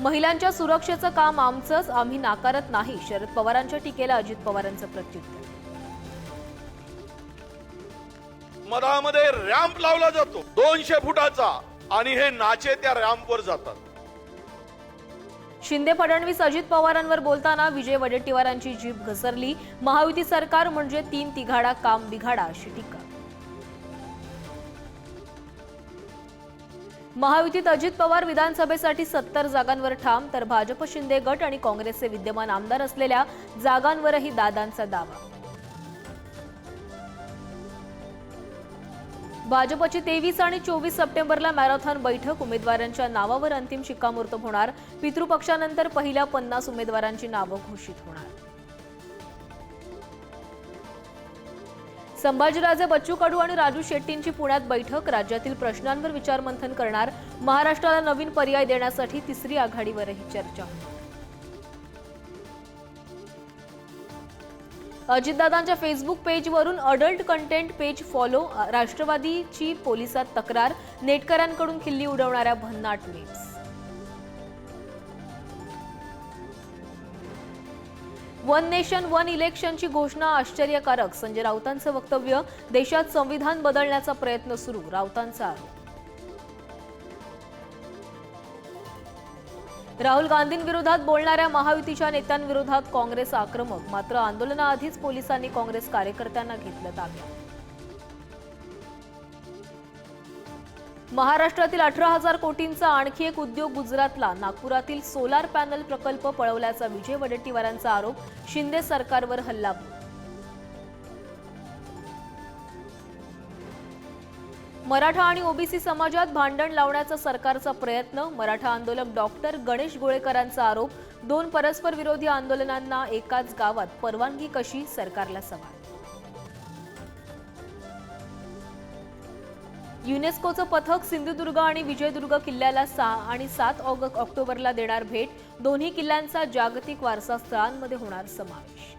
महिलांच्या सुरक्षेचं काम आमचंच आम्ही नाकारत नाही शरद पवारांच्या टीकेला अजित पवारांचं प्रत्युत्तर. मधामध्ये रॅम्प लावला जातो दोनशे फुटाचा आणि हे नाचे त्या रॅम्पवर जातात. शिंदे फडणवीस अजित पवारांवर बोलताना विजय वडेट्टीवारांची जीभ घसरली. महायुती सरकार म्हणजे तीन तिघाडा काम बिघाडा अशी टीका. महायुतीत अजित पवार विधानसभेसाठी सत्तर जागांवर ठाम तर भाजप शिंदे गट आणि काँग्रेसचे विद्यमान आमदार असलेल्या जागांवरही दादांचा दावा. भाजपची तेवीस आणि चोवीस सप्टेंबरला मॅरेथॉन बैठक उमेदवारांच्या नावावर अंतिम शिक्कामोर्तब होणार. पितृपक्षानंतर पहिल्या पन्नास उमेदवारांची नावं घोषित होणार. संभाजीराजे बच्चू कडू आणि राजू शेट्टींची पुण्यात बैठक राज्यातील प्रश्नांवर विचारमंथन करणार महाराष्ट्राला नवीन पर्याय देण्यासाठी तिसरी आघाडीवरही चर्चा. अजितदादांच्या फेसबुक पेजवरून अडल्ट कंटेंट पेज फॉलो राष्ट्रवादीची पोलिसात तक्रार नेटकऱ्यांकडून खिल्ली उडवणाऱ्या भन्नाट मीम्स वन नेशन वन इलेक्शनची घोषणा आश्चर्यकारक. संजय राऊतांचं वक्तव्य देशात संविधान बदलण्याचा प्रयत्न सुरू राऊतांचा आरोप. राहुल गांधींविरोधात बोलणाऱ्या महायुतीच्या नेत्यांविरोधात काँग्रेस आक्रमक मात्र आंदोलनाआधीच पोलिसांनी काँग्रेस कार्यकर्त्यांना घेतलं ताब्यात. महाराष्ट्रातील अठरा हजार कोटींचा आणखी एक उद्योग गुजरातला. नागपुरातील सोलार पॅनल प्रकल्प पळवल्याचा विजय वडेट्टीवारांचा आरोप. शिंदे सरकारवर हल्ला. मराठा आणि ओबीसी समाजात भांडण लावण्याचा सरकारचा प्रयत्न. मराठा आंदोलक डॉक्टर गणेश गोळेकरांचा आरोप. दोन परस्पर विरोधी आंदोलनांना एकाच गावात. परवानगी कशी? सरकारला सवाल. युनेस्कोचं पथक सिंधुदुर्ग आणि विजयदुर्ग किल्ल्याला सहा आणि सात ऑगस्ट ऑक्टोबरला देणार भेट. दोन्ही किल्ल्यांचा जागतिक वारसा स्थळांमध्ये होणार समावेश.